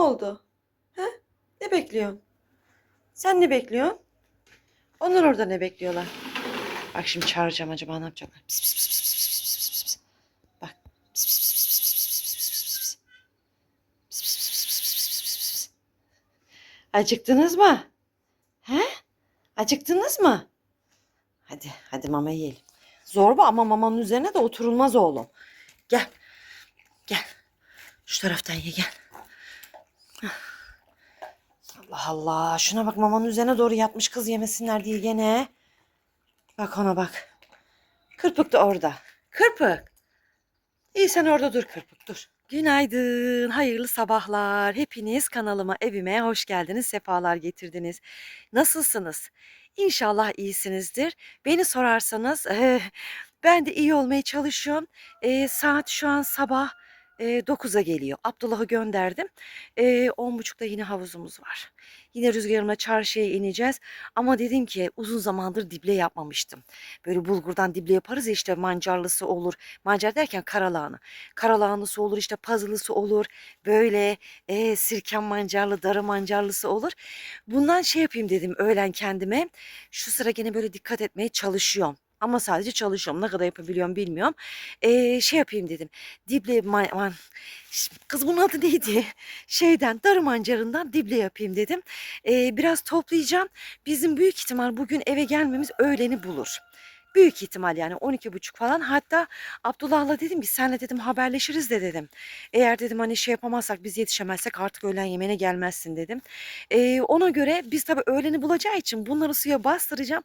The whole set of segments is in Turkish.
oldu? He? Ne bekliyorsun? Sen ne bekliyorsun? Onlar orada ne bekliyorlar? Bak şimdi çağıracağım acaba ne yapacaklar? Pis pis pis pis pis pis pis pis pis. Bak. Pis pis pis pis pis pis pis pis pis pis. Pis pis pis pis pis pis pis pis pis. Acıktınız mı? He? Acıktınız mı? Hadi, hadi mama yiyelim. Zorba ama mamanın üzerine de oturulmaz oğlum. Gel. Gel. Şu taraftan ye gel. Allah Allah. Şuna bak mamanın üzerine doğru yatmış kız yemesinler diye gene. Bak ona bak. Kırpık da orada. Kırpık. İyi sen orada dur Kırpık dur. Günaydın, hayırlı sabahlar. Hepiniz kanalıma, evime hoş geldiniz, sefalar getirdiniz. Nasılsınız? İnşallah iyisinizdir. Beni sorarsanız eh, ben de iyi olmaya çalışıyorum. Eh, saat şu an sabah e, 9'a geliyor. Abdullah'ı gönderdim. E, 10.30'da yine havuzumuz var. Yine rüzgarımla çarşıya ineceğiz. Ama dedim ki uzun zamandır dible yapmamıştım. Böyle bulgurdan dible yaparız ya işte mancarlısı olur. Mancar derken karalahana. Karalahanosu olur işte pazılısı olur. Böyle e, sirken mancarlı, darı mancarlısı olur. Bundan şey yapayım dedim öğlen kendime. Şu sıra gene böyle dikkat etmeye çalışıyorum. Ama sadece çalışıyorum. Ne kadar yapabiliyorum bilmiyorum. Ee, şey yapayım dedim. Dible man, kız bunun adı neydi? Şeyden darı mancarından dible yapayım dedim. Ee, biraz toplayacağım. Bizim büyük ihtimal bugün eve gelmemiz öğleni bulur. Büyük ihtimal yani 12.30 falan. Hatta Abdullah'la dedim ki senle dedim haberleşiriz de dedim. Eğer dedim hani şey yapamazsak biz yetişemezsek artık öğlen yemeğine gelmezsin dedim. Ee, ona göre biz tabii öğleni bulacağı için bunları suya bastıracağım.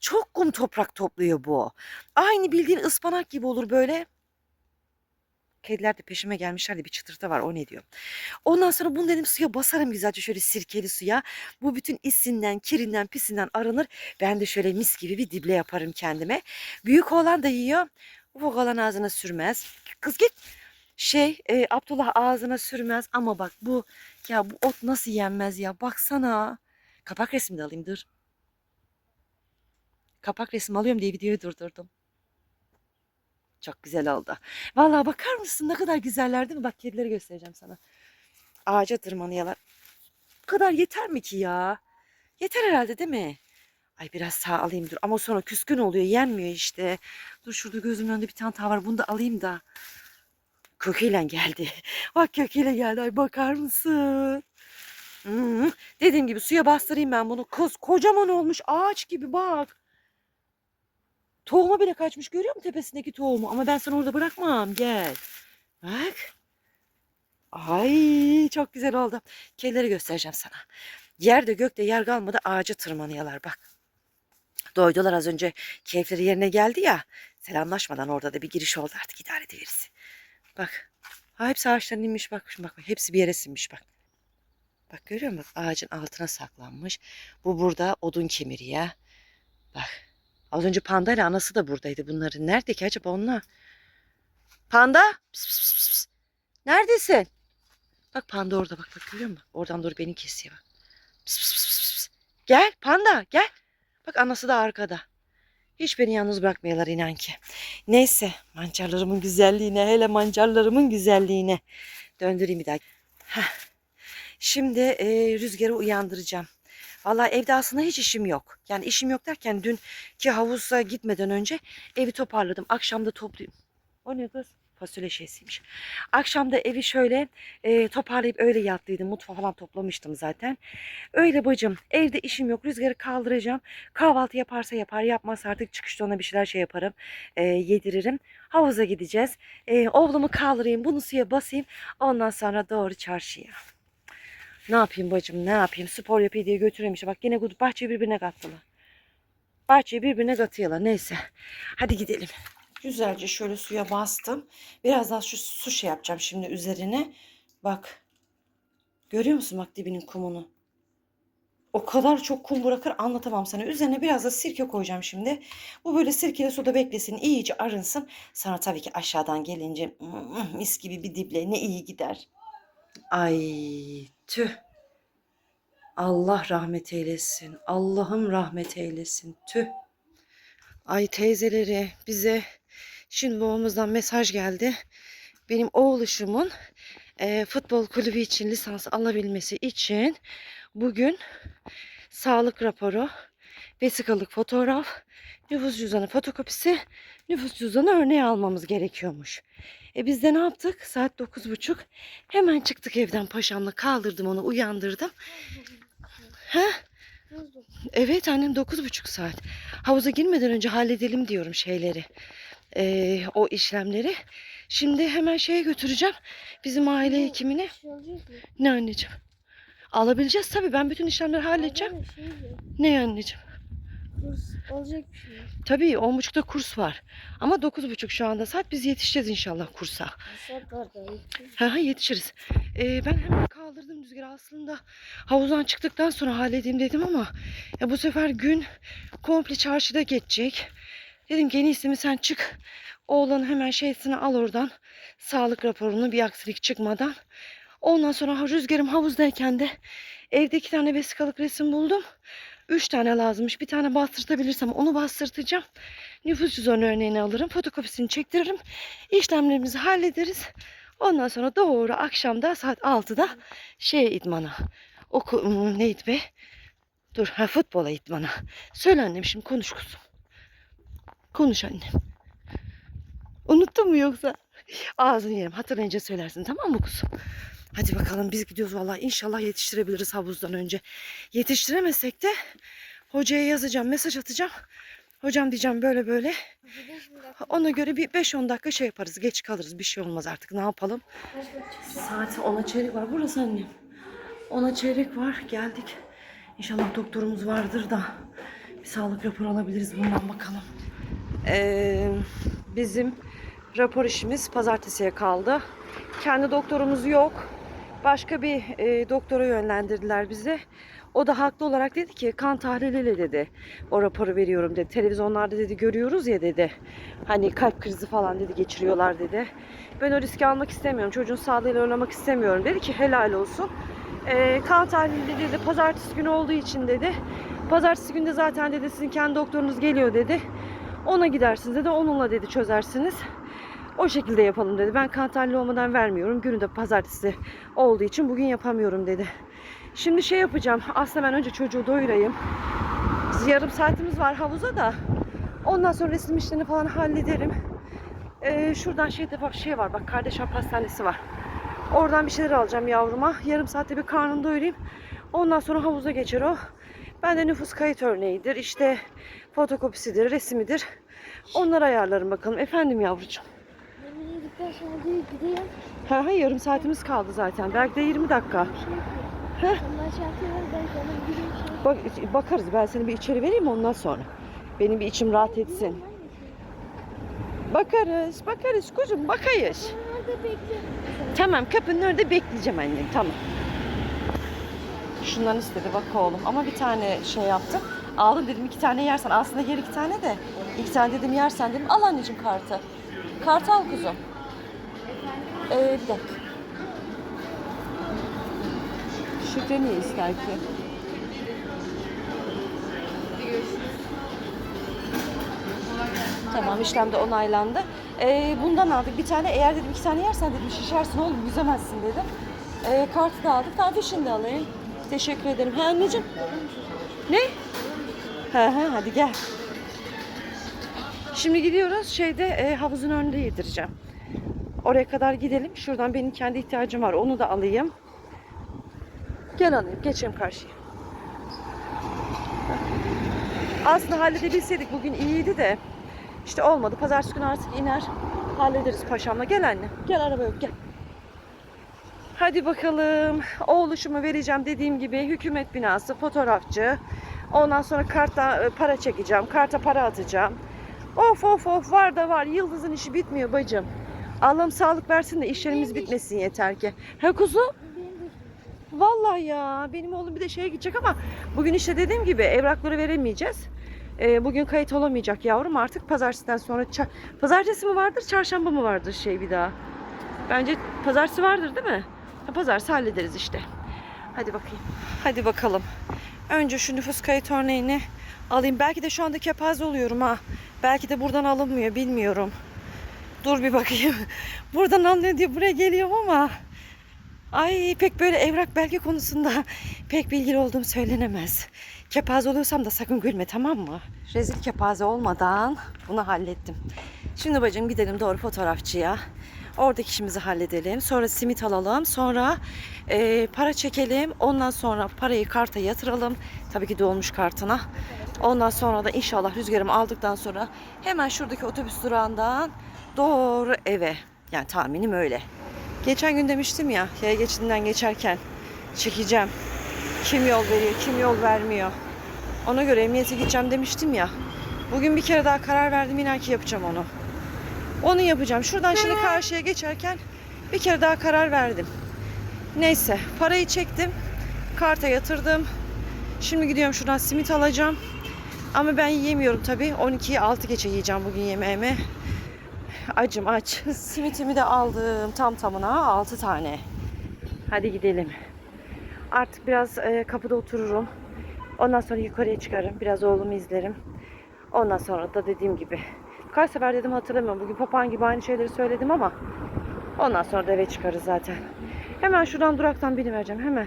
Çok kum toprak topluyor bu. Aynı bildiğin ıspanak gibi olur böyle. Kediler de peşime gelmişler de bir çıtırtı var o ne diyor. Ondan sonra bunu dedim suya basarım güzelce şöyle sirkeli suya. Bu bütün isinden, kirinden, pisinden arınır. Ben de şöyle mis gibi bir dible yaparım kendime. Büyük oğlan da yiyor. Ufak olan ağzına sürmez. Kız git. Şey e, Abdullah ağzına sürmez ama bak bu ya bu ot nasıl yenmez ya baksana. Kapak resmi de alayım dur. Kapak resim alıyorum diye videoyu durdurdum. Çok güzel oldu. Vallahi bakar mısın ne kadar güzeller değil mi? Bak kedileri göstereceğim sana. Ağaca tırmanıyorlar. Bu kadar yeter mi ki ya? Yeter herhalde değil mi? Ay biraz sağ alayım dur. Ama sonra küskün oluyor. Yenmiyor işte. Dur şurada gözümün önünde bir tane daha var. Bunu da alayım da. Köküyle geldi. Bak köküyle geldi. Ay bakar mısın? Hmm. Dediğim gibi suya bastırayım ben bunu. Kız kocaman olmuş. Ağaç gibi bak. Tohumu bile kaçmış görüyor musun tepesindeki tohumu? Ama ben sana orada bırakmam. Gel. Bak. Ay çok güzel oldu. Kedileri göstereceğim sana. Yerde gökte yer kalmadı ağaca tırmanıyorlar bak. Doydular az önce keyifleri yerine geldi ya. Selamlaşmadan orada da bir giriş oldu artık idare ederiz. Bak. Ha, hepsi ağaçtan inmiş bak. Şimdi bak hepsi bir yere sinmiş bak. Bak görüyor musun? Bak, ağacın altına saklanmış. Bu burada odun kemiriyor. Bak. Az önce panda ile anası da buradaydı bunların. Nerede ki acaba onlar? Panda? Pıs pıs pıs pıs. Neredesin? Bak panda orada bak bak görüyor musun? Oradan doğru beni kesiyor bak. Pıs pıs pıs pıs. Gel panda gel. Bak anası da arkada. Hiç beni yalnız bırakmıyorlar inan ki. Neyse mancarlarımın güzelliğine hele mancarlarımın güzelliğine. Döndüreyim bir daha. Heh. Şimdi e, rüzgarı uyandıracağım. Vallahi evde aslında hiç işim yok. Yani işim yok derken dünkü havuza gitmeden önce evi toparladım. Akşam da. O ne kız? Fasulye şeysiymiş. Akşam da evi şöyle e, toparlayıp öyle yattıydım. Mutfağı falan toplamıştım zaten. Öyle bacım. Evde işim yok. Rüzgarı kaldıracağım. Kahvaltı yaparsa yapar. Yapmazsa artık çıkışta ona bir şeyler şey yaparım. E, yediririm. Havuza gideceğiz. E, oğlumu kaldırayım. Bunu suya basayım. Ondan sonra doğru çarşıya. Ne yapayım bacım ne yapayım spor yapayım diye götüreyim işte. Bak yine bahçeyi birbirine kattılar. Bahçeyi birbirine katıyorlar neyse. Hadi gidelim. Güzelce şöyle suya bastım. Biraz daha şu su şey yapacağım şimdi üzerine. Bak. Görüyor musun bak dibinin kumunu? O kadar çok kum bırakır anlatamam sana. Üzerine biraz da sirke koyacağım şimdi. Bu böyle sirkeli suda beklesin, iyice arınsın. Sonra tabii ki aşağıdan gelince mm, mis gibi bir dible ne iyi gider. Ay tüh. Allah rahmet eylesin. Allah'ım rahmet eylesin. Tüh. Ay teyzeleri bize şimdi babamızdan mesaj geldi. Benim oğluşumun e, futbol kulübü için lisans alabilmesi için bugün sağlık raporu, vesikalık fotoğraf, nüfus cüzdanı fotokopisi, nüfus cüzdanı örneği almamız gerekiyormuş. E biz de ne yaptık? Saat 9.30. Hemen çıktık evden paşamla kaldırdım onu uyandırdım. Ha? Evet annem 9.30 saat. Havuza girmeden önce halledelim diyorum şeyleri. Ee, o işlemleri. Şimdi hemen şeye götüreceğim. Bizim aile hekimine. Şey? Ne anneciğim? Alabileceğiz tabii. Ben bütün işlemleri halledeceğim. Şey Ne anneciğim? Kurs olacak bir şey. Tabii 10.30'da kurs var. Ama 9.30 şu anda saat. Biz yetişeceğiz inşallah kursa. Saat var da. Ha ha yetişiriz. Ee, ben hemen kaldırdım rüzgarı aslında. Havuzdan çıktıktan sonra halledeyim dedim ama ya bu sefer gün komple çarşıda geçecek. Dedim ki en iyisi mi sen çık. Oğlanın hemen şeysini al oradan. Sağlık raporunu bir aksilik çıkmadan. Ondan sonra ha- rüzgarım havuzdayken de evde iki tane vesikalık resim buldum. Üç tane lazımmış. Bir tane bastırtabilirsem onu bastırtacağım. Nüfus cüzdanı örneğini alırım. Fotokopisini çektiririm. İşlemlerimizi hallederiz. Ondan sonra doğru akşamda saat 6'da şey idmana. Oku, ım, neydi be? Dur ha futbola idmana. Söyle annem şimdi konuş kuzum. Konuş annem. Unuttun mu yoksa? Ağzını yerim. Hatırlayınca söylersin tamam mı kuzum? Hadi bakalım biz gidiyoruz vallahi inşallah yetiştirebiliriz havuzdan önce. Yetiştiremesek de hocaya yazacağım, mesaj atacağım. Hocam diyeceğim böyle böyle. Ona göre bir 5-10 dakika şey yaparız. Geç kalırız. Bir şey olmaz artık. Ne yapalım? Saat 10'a çeyrek var. Burası annem. 10'a çeyrek var. Geldik. İnşallah doktorumuz vardır da bir sağlık raporu alabiliriz bundan bakalım. Ee, bizim rapor işimiz pazartesiye kaldı. Kendi doktorumuz yok. Başka bir e, doktora yönlendirdiler bizi. O da haklı olarak dedi ki kan tahliliyle dedi o raporu veriyorum dedi. Televizyonlarda dedi görüyoruz ya dedi. Hani kalp krizi falan dedi geçiriyorlar dedi. Ben o riski almak istemiyorum. Çocuğun sağlığıyla oynamak istemiyorum. Dedi ki helal olsun. Ee, kan tahlili dedi pazartesi günü olduğu için dedi. Pazartesi günde zaten dedi sizin kendi doktorunuz geliyor dedi. Ona gidersiniz dedi. Onunla dedi çözersiniz. O şekilde yapalım dedi. Ben kan tahlili olmadan vermiyorum. Günü de pazartesi olduğu için bugün yapamıyorum dedi. Şimdi şey yapacağım. Aslında ben önce çocuğu doyurayım. Yarım saatimiz var havuza da. Ondan sonra resim işlerini falan hallederim. Ee, şuradan şeyde bak şey var. Bak kardeş Harp hastanesi var. Oradan bir şeyler alacağım yavruma. Yarım saatte bir karnını doyurayım. Ondan sonra havuza geçer o. Ben de nüfus kayıt örneğidir. işte fotokopisidir, resmidir. Onları ayarlarım bakalım. Efendim yavrucuğum. Yedikten sonra değil gideyim. Ha, ha, yarım saatimiz kaldı zaten. Belki de 20 dakika. Şey yapayım. Heh. Onlar şey yapıyorlar ben kendim gideyim şey Bak bakarız. Ben seni bir içeri vereyim ondan sonra. Benim bir içim rahat etsin. Bakarız, bakarız kuzum, bakayız. Tamam, kapının orada bekleyeceğim annem. Tamam. Şundan istedi bak oğlum. Ama bir tane şey yaptım. Aldım dedim iki tane yersen. Aslında yer iki tane de. İki tane dedim yersen dedim. Al anneciğim kartı. Kartı al kuzum. Ee, bir dakika. Şifre niye ister ki? Tamam işlem de onaylandı. Ee, bundan aldık bir tane. Eğer dedim iki tane yersen dedim şişersin oğlum yüzemezsin dedim. Ee, kartı da aldık. Tamam fişini de alayım. Teşekkür ederim. Ha anneciğim? Ne? Ha ha hadi gel. Şimdi gidiyoruz. Şeyde e, havuzun önünde yedireceğim. Oraya kadar gidelim. Şuradan benim kendi ihtiyacım var. Onu da alayım. Gel alayım. Geçeyim karşıya. Aslında halledebilseydik bugün iyiydi de. İşte olmadı. Pazartesi günü artık iner. Hallederiz paşamla. Gel anne. Gel araba yok gel. Hadi bakalım. Oğluşumu vereceğim dediğim gibi hükümet binası, fotoğrafçı. Ondan sonra karta e, para çekeceğim. Karta para atacağım. Of of of var da var. Yıldız'ın işi bitmiyor bacım. Allah'ım sağlık versin de işlerimiz bitmesin yeter ki. Ha kuzu? Vallahi ya benim oğlum bir de şeye gidecek ama bugün işte dediğim gibi evrakları veremeyeceğiz. Ee, bugün kayıt olamayacak yavrum artık pazartesiden sonra pazartesi mi vardır çarşamba mı vardır şey bir daha. Bence pazartesi vardır değil mi? Ha, pazartesi hallederiz işte. Hadi bakayım. Hadi bakalım. Önce şu nüfus kayıt örneğini alayım. Belki de şu anda kepaze oluyorum ha. Belki de buradan alınmıyor bilmiyorum. Dur bir bakayım. Buradan alınıyor diye buraya geliyorum ama Ay pek böyle evrak belge konusunda pek bilgili olduğum söylenemez. Kepaze oluyorsam da sakın gülme tamam mı? Rezil kepaze olmadan bunu hallettim. Şimdi bacım gidelim doğru fotoğrafçıya. Oradaki işimizi halledelim. Sonra simit alalım. Sonra e, para çekelim. Ondan sonra parayı karta yatıralım. Tabii ki dolmuş kartına. Ondan sonra da inşallah rüzgarımı aldıktan sonra hemen şuradaki otobüs durağından doğru eve. Yani tahminim öyle. Geçen gün demiştim ya yaya geçidinden geçerken çekeceğim. Kim yol veriyor, kim yol vermiyor. Ona göre emniyete gideceğim demiştim ya. Bugün bir kere daha karar verdim inan ki yapacağım onu. Onu yapacağım. Şuradan şimdi karşıya geçerken bir kere daha karar verdim. Neyse parayı çektim. Karta yatırdım. Şimdi gidiyorum şuradan simit alacağım. Ama ben yiyemiyorum tabii. 12'yi 6 geçe yiyeceğim bugün yemeğimi. Acım aç. Simitimi de aldım tam tamına 6 tane. Hadi gidelim. Artık biraz e, kapıda otururum. Ondan sonra yukarıya çıkarım. Biraz oğlumu izlerim. Ondan sonra da dediğim gibi. Kaç sefer dedim hatırlamıyorum. Bugün papağan gibi aynı şeyleri söyledim ama ondan sonra da eve çıkarız zaten. Hemen şuradan duraktan binivereceğim hemen.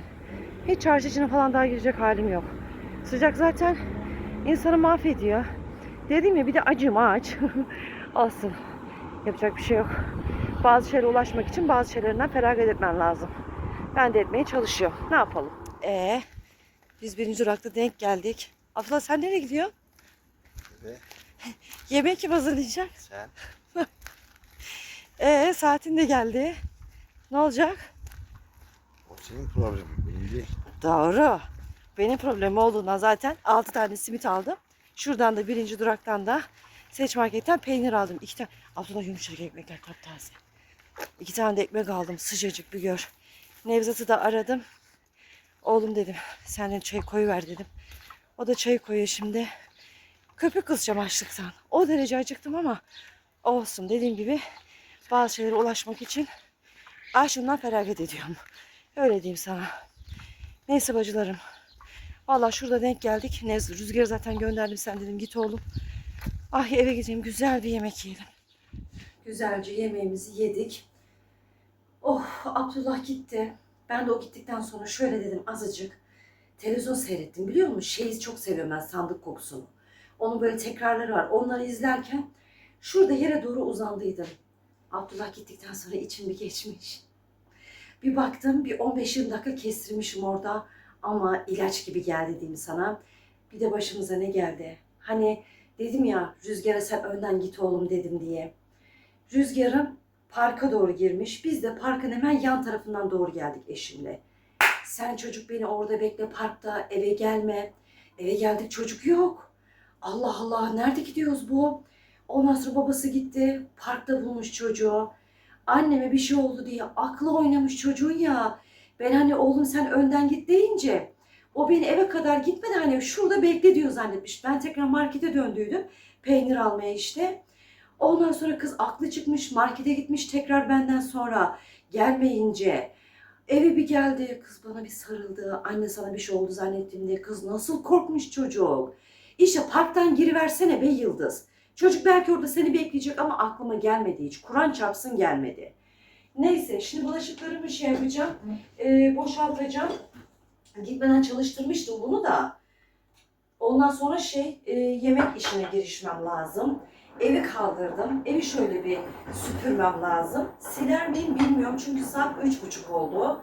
Hiç çarşı içine falan daha girecek halim yok. Sıcak zaten insanı mahvediyor. Dedim ya bir de acım aç. Olsun. Yapacak bir şey yok. Bazı şeylere ulaşmak için bazı şeylerinden feragat etmen lazım. Ben de etmeye çalışıyorum. Ne yapalım? Ee, biz birinci durakta denk geldik. Abla sen nereye gidiyorsun? Ve Yemek kim hazırlayacak? sen Ee, saatin de geldi. Ne olacak? o senin problemin benim değil. Doğru. Benim problemim olduğundan zaten 6 tane simit aldım. Şuradan da birinci duraktan da Seç Market'ten peynir aldım. İki tane. Abdullah yumuşak ekmekler taptaze. İki tane de ekmek aldım. Sıcacık bir gör. Nevzat'ı da aradım. Oğlum dedim. Senden çay koyuver dedim. O da çayı koyuyor şimdi. Köpük kısacağım açlıktan. O derece acıktım ama olsun. Dediğim gibi bazı şeylere ulaşmak için aşımdan feragat ediyorum. Öyle diyeyim sana. Neyse bacılarım. Vallahi şurada denk geldik. Nez rüzgarı zaten gönderdim sen dedim git oğlum. Ah eve gideyim güzel bir yemek yiyelim. Güzelce yemeğimizi yedik. Oh Abdullah gitti. Ben de o gittikten sonra şöyle dedim azıcık. Televizyon seyrettim biliyor musun? Şeyi çok seviyorum ben sandık kokusunu. Onun böyle tekrarları var. Onları izlerken şurada yere doğru uzandıydım. Abdullah gittikten sonra içim bir geçmiş. Bir baktım bir 15-20 dakika kestirmişim orada. Ama ilaç gibi geldi diyeyim sana. Bir de başımıza ne geldi? Hani dedim ya Rüzgar'a sen önden git oğlum dedim diye. Rüzgar'ın parka doğru girmiş. Biz de parkın hemen yan tarafından doğru geldik eşimle. Sen çocuk beni orada bekle parkta eve gelme. Eve geldik çocuk yok. Allah Allah nerede gidiyoruz bu? Ondan sonra babası gitti. Parkta bulmuş çocuğu. Anneme bir şey oldu diye aklı oynamış çocuğun ya. Ben hani oğlum sen önden git deyince o beni eve kadar gitmedi hani şurada bekle diyor zannetmiş. Ben tekrar markete döndüydüm. Peynir almaya işte. Ondan sonra kız aklı çıkmış markete gitmiş tekrar benden sonra gelmeyince eve bir geldi kız bana bir sarıldı anne sana bir şey oldu zannettim diye kız nasıl korkmuş çocuk. İşte parktan giriversene be Yıldız. Çocuk belki orada seni bekleyecek ama aklıma gelmedi hiç. Kur'an çarpsın gelmedi. Neyse şimdi bulaşıklarımı şey yapacağım. e, boşaltacağım. Gitmeden çalıştırmıştım bunu da. Ondan sonra şey e, yemek işine girişmem lazım. Evi kaldırdım. Evi şöyle bir süpürmem lazım. Siler miyim bilmiyorum çünkü saat üç buçuk oldu.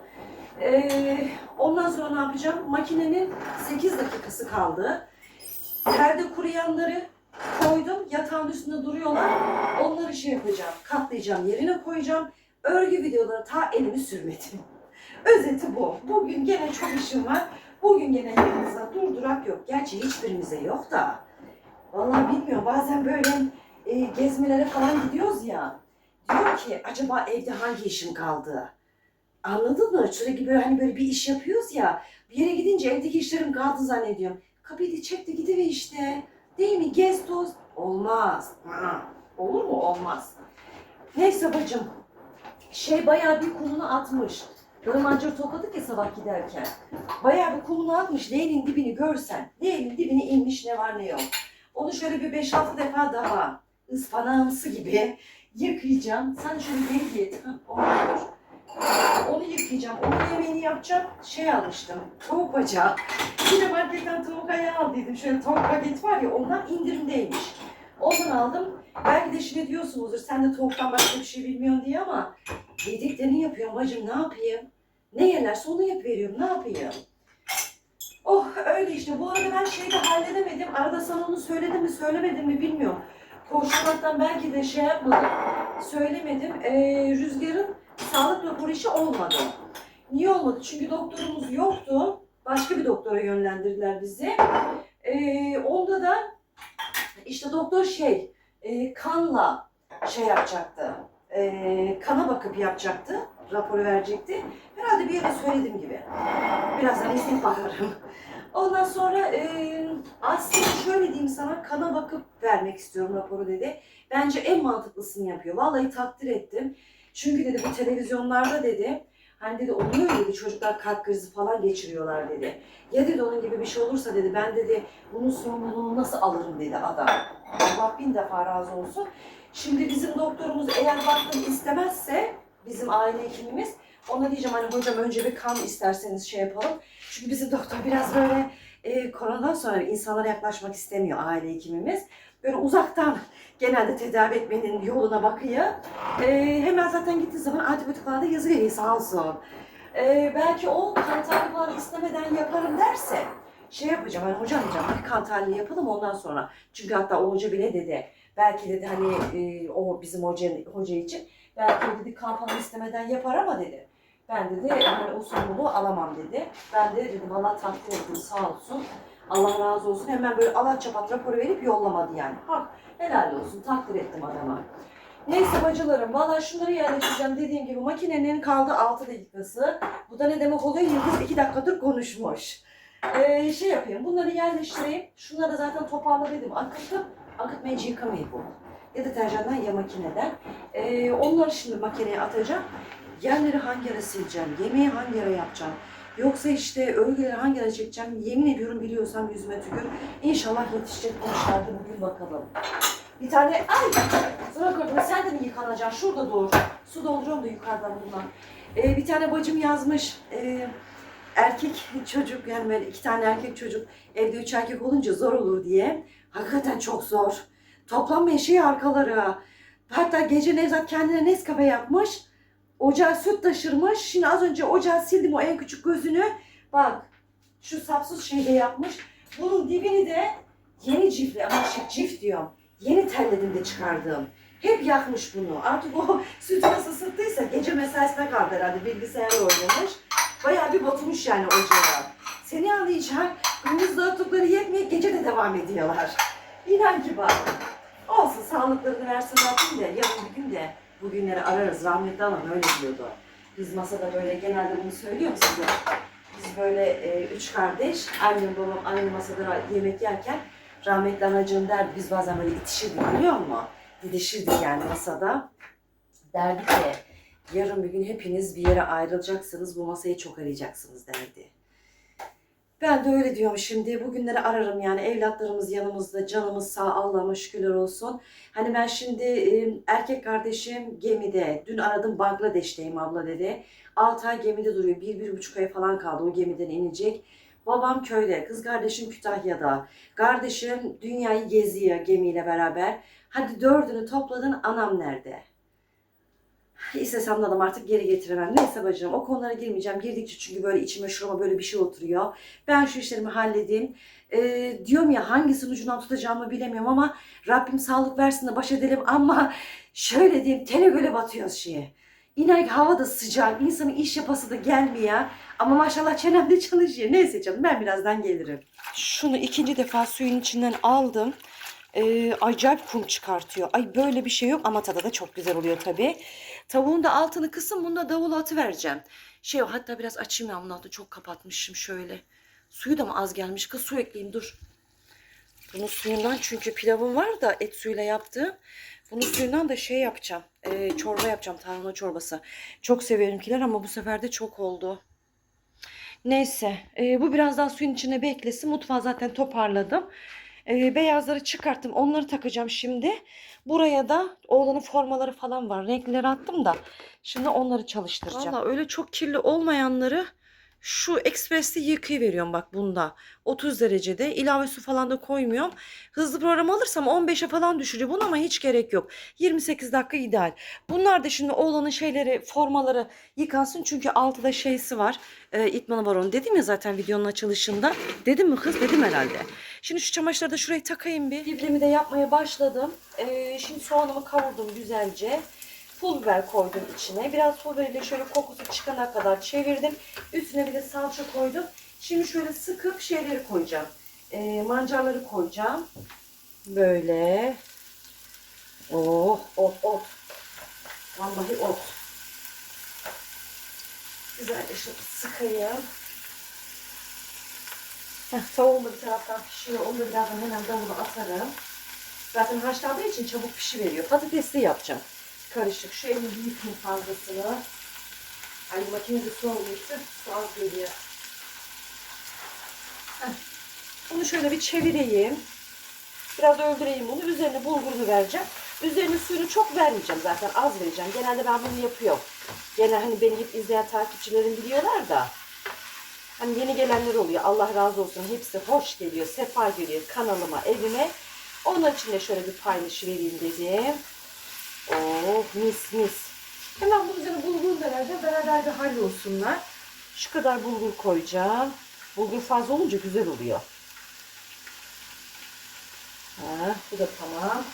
E, ondan sonra ne yapacağım? Makinenin 8 dakikası kaldı. Perde kuruyanları koydum. Yatağın üstünde duruyorlar. Onları şey yapacağım. Katlayacağım. Yerine koyacağım. Örgü videoları ta elimi sürmedim. Özeti bu. Bugün gene çok işim var. Bugün gene yanımızda durdurak yok. Gerçi hiçbirimize yok da. Vallahi bilmiyorum. Bazen böyle e, gezmelere falan gidiyoruz ya. Diyor ki acaba evde hangi işim kaldı? Anladın mı? Sürekli böyle hani böyle bir iş yapıyoruz ya. Bir yere gidince evdeki işlerim kaldı zannediyorum. Kapıyı da çek de gidiver işte. Değil mi? Gez toz. Olmaz. Aa, olur mu? Olmaz. Neyse bacım. Şey bayağı bir kumunu atmış. Böyle mancır topladık ya sabah giderken. Bayağı bir kumunu atmış. Leğenin dibini görsen. Leğenin dibine inmiş ne var ne yok. Onu şöyle bir 5-6 defa daha ıspanağımsı gibi yıkayacağım. Sen şöyle git. Hah, Olur. Onu yıkayacağım. Onun yemeğini yapacağım. Şey almıştım. Tavuk bacağı. De marketten tavuk ayağı aldıydım. Şöyle tavuk paket var ya ondan indirimdeymiş. Ondan aldım. Belki de şimdi diyorsunuzdur sen de tavuktan başka bir şey bilmiyorsun diye ama yediklerini yapıyorum bacım ne yapayım? Ne yerlerse onu yapıveriyorum ne yapayım? Oh öyle işte. Bu arada ben şeyi de halledemedim. Arada sana onu söyledim mi söylemedim mi bilmiyorum. Koşturmaktan belki de şey yapmadım. Söylemedim. Ee, Rüzgar'ın sağlık raporu işi olmadı. Niye olmadı? Çünkü doktorumuz yoktu. Başka bir doktora yönlendirdiler bizi. Ee, onda da işte doktor şey e, kanla şey yapacaktı. E, kana bakıp yapacaktı. Raporu verecekti. Herhalde bir yere söylediğim gibi. Birazdan izleyip bakarım. Ondan sonra e, aslında şöyle diyeyim sana kana bakıp vermek istiyorum raporu dedi. Bence en mantıklısını yapıyor. Vallahi takdir ettim. Çünkü dedi bu televizyonlarda dedi hani dedi oluyor dedi çocuklar kalp krizi falan geçiriyorlar dedi. Ya dedi onun gibi bir şey olursa dedi ben dedi bunun sorumluluğunu nasıl alırım dedi adam. Allah bin defa razı olsun. Şimdi bizim doktorumuz eğer baktım istemezse bizim aile hekimimiz ona diyeceğim hani hocam önce bir kan isterseniz şey yapalım. Çünkü bizim doktor biraz böyle e, koronadan sonra insanlara yaklaşmak istemiyor aile hekimimiz. Böyle uzaktan genelde tedavi etmenin yoluna bakıyor. E, hemen zaten gittiği zaman antibiyotik falan da sağ olsun. E, belki o kan tahlili falan istemeden yaparım derse şey yapacağım hani hocam diyeceğim hadi kan tahlili yapalım ondan sonra. Çünkü hatta o hoca bile dedi belki dedi hani e, o bizim hoca, hoca için belki dedi kan falan istemeden yapar ama dedi. Ben dedi hani o sorumluluğu alamam dedi. Ben de dedim Allah takdir ettim sağ olsun. Allah razı olsun. Hemen böyle Allah çapat raporu verip yollamadı yani. Hak helal olsun takdir ettim adama. Neyse bacılarım valla şunları yerleştireceğim dediğim gibi makinenin kaldı 6 dakikası. Bu da ne demek oluyor? Yıldız 2 dakikadır konuşmuş. Ee, şey yapayım bunları yerleştireyim. Şunları zaten toparladıydım. Akıttım. Akıtmayıcı yıkamayı bu. Ya deterjandan ya makineden. Ee, onları şimdi makineye atacağım. Yerleri hangi yere sileceğim? Yemeği hangi yere yapacağım? Yoksa işte örgüleri hangi yere çekeceğim? Yemin ediyorum biliyorsam yüzüme tükür. İnşallah yetişecek bu işlerde bugün bakalım. Bir tane ay sıra koydum. Sen de mi yıkanacaksın? Şurada dur. Su dolduruyorum da yukarıdan bundan. Ee, bir tane bacım yazmış. Ee, erkek çocuk yani böyle iki tane erkek çocuk evde üç erkek olunca zor olur diye. Hakikaten çok zor. Toplanma eşeği arkaları. Hatta gece Nevzat kendine Nescafe yapmış. Ocağa süt taşırmış. Şimdi az önce ocağı sildim o en küçük gözünü. Bak şu sapsız şeyde yapmış. Bunun dibini de yeni cifle ama şey, cift diyorum. Yeni telledim de çıkardım. Hep yakmış bunu. Artık o süt nasıl ısıttıysa gece mesaisine kaldı herhalde. Bilgisayarla oynamış. Bayağı bir batırmış yani ocağa. Seni anlayacak. Gündüz dağıttıkları yetmiyor. Gece de devam ediyorlar. İnan ki bak. Olsun sağlıklarını versin Rabbim de. Yarın bir gün de bugünleri ararız. Rahmetli anam öyle diyordu. Biz masada böyle genelde bunu söylüyorum size. Biz böyle e, üç kardeş, annem babam aynı masada yemek yerken rahmetli anacığım derdi. Biz bazen böyle itişirdik biliyor musun? Didişirdik yani masada. Derdi ki yarın bir gün hepiniz bir yere ayrılacaksınız. Bu masayı çok arayacaksınız derdi. Ben de öyle diyorum şimdi. Bugünleri ararım yani evlatlarımız yanımızda, canımız sağ Allah'ıma şükürler olsun. Hani ben şimdi erkek kardeşim gemide. Dün aradım Bangladeş'teyim abla dedi. 6 ay gemide duruyor. Bir, bir buçuk ay falan kaldı o gemiden inecek. Babam köyde, kız kardeşim Kütahya'da. Kardeşim dünyayı geziyor gemiyle beraber. Hadi dördünü topladın anam nerede? İstesem de adam artık geri getiremem. Neyse bacım o konulara girmeyeceğim. Girdikçe çünkü böyle içime şurama böyle bir şey oturuyor. Ben şu işlerimi halledeyim. Ee, diyorum ya hangisinin ucundan tutacağımı bilemiyorum ama Rabbim sağlık versin de baş edelim ama şöyle diyeyim tene göle batıyoruz şeye. İnan hava da sıcak, insanın iş yapası da gelmiyor. Ama maşallah çenemde çalışıyor. Neyse canım ben birazdan gelirim. Şunu ikinci defa suyun içinden aldım. Ee, acayip kum çıkartıyor. Ay böyle bir şey yok ama tadı da çok güzel oluyor tabii. Tavuğun da altını kısın bunda davul atı vereceğim. Şey hatta biraz açayım ya bunun altını çok kapatmışım şöyle. Suyu da mı az gelmiş kız su ekleyeyim dur. Bunun suyundan çünkü pilavım var da et suyuyla yaptığım. Bunun suyundan da şey yapacağım. e, çorba yapacağım tarhana çorbası. Çok severimkiler ama bu sefer de çok oldu. Neyse e, bu biraz daha suyun içine beklesin. Mutfağı zaten toparladım. Ee, beyazları çıkarttım. Onları takacağım şimdi. Buraya da oğlanın formaları falan var. Renkleri attım da. Şimdi onları çalıştıracağım. Valla öyle çok kirli olmayanları şu ekspresli yıkayıveriyorum bak bunda. 30 derecede ilave su falan da koymuyorum. Hızlı program alırsam 15'e falan düşürüyor bunu ama hiç gerek yok. 28 dakika ideal. Bunlar da şimdi oğlanın şeyleri formaları yıkansın çünkü altıda şeysi var. E, itmanı var onun. Dedim ya zaten videonun açılışında. Dedim mi kız? Dedim herhalde. Şimdi şu çamaşırları da şuraya takayım bir. Biblemi de yapmaya başladım. E, şimdi soğanımı kavurdum güzelce. Pul biber koydum içine. Biraz pul biberiyle şöyle kokusu çıkana kadar çevirdim. Üstüne bir de salça koydum. Şimdi şöyle sıkıp şeyleri koyacağım. E, mancarları koyacağım. Böyle. Oh, ot, ot. Vallahi ot. Güzelce şunu sıkayım. Heh, tavuğum da bir taraftan pişiyor. Onu da birazdan hemen davula atarım. Zaten haşlandığı için çabuk pişiveriyor. Patatesli yapacağım. Karışık. Şu elimi yıkayım fazlasını. Hani makinede su almıştı. Su az geliyor. Bunu şöyle bir çevireyim. Biraz öldüreyim bunu. Üzerine bulgurunu vereceğim. Üzerine suyunu çok vermeyeceğim zaten. Az vereceğim. Genelde ben bunu yapıyorum. Gene hani beni hep izleyen takipçilerim biliyorlar da. Hani yeni gelenler oluyor. Allah razı olsun. Hepsi hoş geliyor. Sefa geliyor kanalıma, evime. Onun için de şöyle bir paylaş vereyim dedim. Oh mis mis. Hemen bunun üzerine bulgur da vereceğim. Beraber de hallolsunlar. Şu kadar bulgur koyacağım. Bulgur fazla olunca güzel oluyor. Ha, bu da tamam.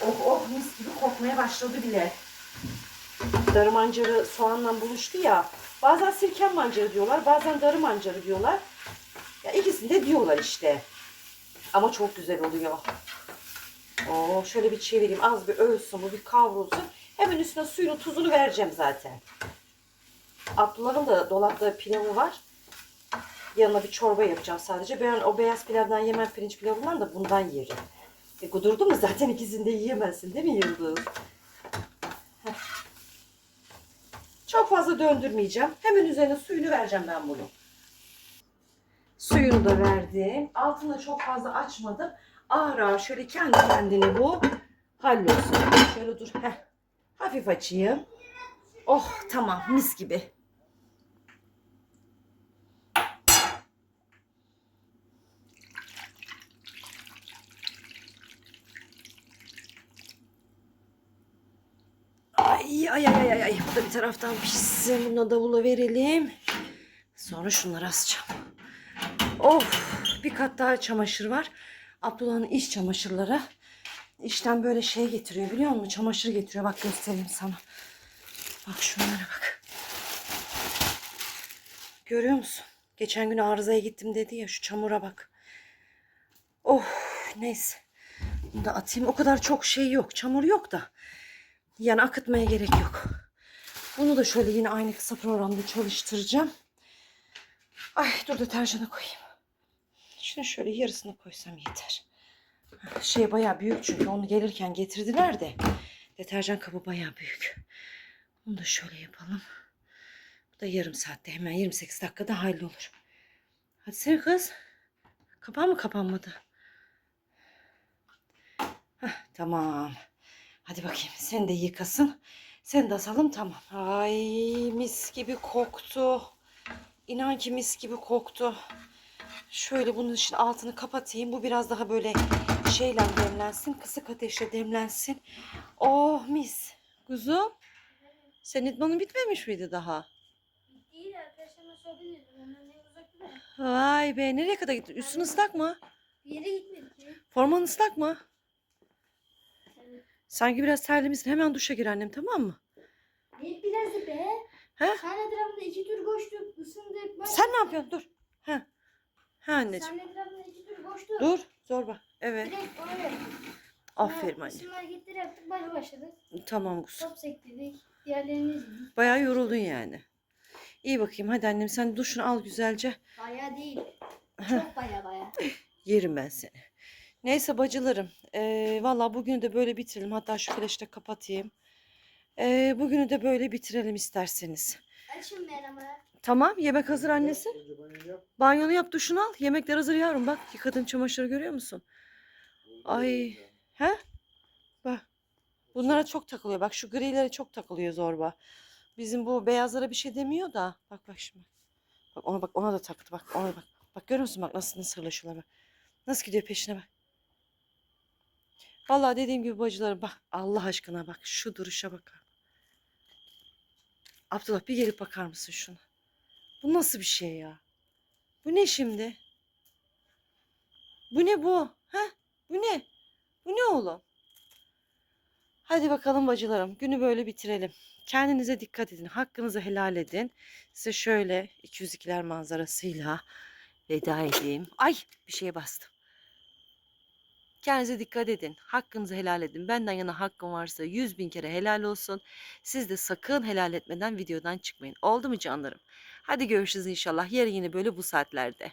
Oh oh mis gibi kokmaya başladı bile. Darı mancarı soğanla buluştu ya. Bazen sirken mancarı diyorlar. Bazen darı mancarı diyorlar. Ya ikisini de diyorlar işte. Ama çok güzel oluyor. Oo, şöyle bir çevireyim. Az bir ölsün bu bir kavrulsun. Hemen üstüne suyunu tuzunu vereceğim zaten. Abdullah'ın da dolapta pilavı var. Yanına bir çorba yapacağım sadece. Ben o beyaz pilavdan yemem pirinç pilavından da bundan yerim. E kudurdu mu zaten ikisini de yiyemezsin değil mi Yıldız? Çok fazla döndürmeyeceğim. Hemen üzerine suyunu vereceğim ben bunu. Suyunu da verdim. Altını da çok fazla açmadım. Ağır ağır şöyle kendi kendine bu hallolsun. Şöyle dur. Heh. Hafif açayım. Oh tamam mis gibi. Ay ay ay ay ay. Bu da bir taraftan pişsin. Buna davula verelim. Sonra şunları asacağım. Of bir kat daha çamaşır var. Abdullah'ın iş çamaşırları. İşten böyle şey getiriyor biliyor musun? Çamaşır getiriyor. Bak göstereyim sana. Bak şunlara bak. Görüyor musun? Geçen gün arızaya gittim dedi ya şu çamura bak. Oh neyse. Bunu da atayım. O kadar çok şey yok. Çamur yok da. Yani akıtmaya gerek yok. Bunu da şöyle yine aynı kısa programda çalıştıracağım. Ay dur deterjanı koyayım. Şunu şöyle yarısını koysam yeter. Şey bayağı büyük çünkü onu gelirken getirdiler de. Deterjan kabı bayağı büyük. Bunu da şöyle yapalım. Bu da yarım saatte hemen 28 dakikada hallolur. Hadi sen kız. Kapan mı kapanmadı? Heh, tamam. Hadi bakayım sen de yıkasın. Sen de asalım tamam. Ay mis gibi koktu. İnan ki mis gibi koktu. Şöyle bunun için altını kapatayım. Bu biraz daha böyle şeyle demlensin. Kısık ateşle demlensin. Oh mis. Kuzum. Senin idmanın bitmemiş miydi daha? Değil arkadaşlarıma sorabilirim. Ondan ne uzak değil mi? Vay be nereye kadar gittin? Üstün ıslak mı? Bir yere gitmedik ya. Forman ıslak mı? Evet. Sanki biraz terlemişsin. Hemen duşa gir annem tamam mı? Bir biraz da be. He? Sen etrafında iki tur koştuk. ısındık. Sen ne yapıyorsun? Dur. Ha. Ha anneciğim. Sen etrafında iki tur koştuk. Dur. Zorba. Evet. Direkt yaptık. Aferin anne. ısınma hareketleri yaptık. Başa başladık. Tamam kuzum. Top sektirdik. Diğerlerini izledik. Bayağı yoruldun yani. İyi bakayım hadi annem sen duşunu al güzelce. Baya değil. Çok baya baya. Yerim ben seni. Neyse bacılarım. Ee, Valla bugünü de böyle bitirelim. Hatta şu flaşı da kapatayım. Ee, bugünü de böyle bitirelim isterseniz. Açın merhaba. Tamam yemek hazır annesi. Önce banyo yap. Banyonu yap duşunu al. Yemekler hazır yavrum bak. Yıkadığın çamaşırı görüyor musun? Ay. He? Bak. Bunlara çok takılıyor. Bak şu grilere çok takılıyor zorba. Bizim bu beyazlara bir şey demiyor da. Bak bak şimdi. Bak ona bak ona da taktı bak ona bak. Bak görüyor musun bak nasıl sırlaşıyorlar bak. Nasıl gidiyor peşine bak. Vallahi dediğim gibi bacılarım bak Allah aşkına bak şu duruşa bak. Abdullah bir gelip bakar mısın şuna? Bu nasıl bir şey ya? Bu ne şimdi? Bu ne bu? Ha? Bu ne? Bu ne oğlum? Hadi bakalım bacılarım. Günü böyle bitirelim. Kendinize dikkat edin. Hakkınızı helal edin. Size şöyle 202'ler manzarasıyla veda edeyim. Ay bir şeye bastım. Kendinize dikkat edin. Hakkınızı helal edin. Benden yana hakkım varsa 100 bin kere helal olsun. Siz de sakın helal etmeden videodan çıkmayın. Oldu mu canlarım? Hadi görüşürüz inşallah. Yarın yine böyle bu saatlerde.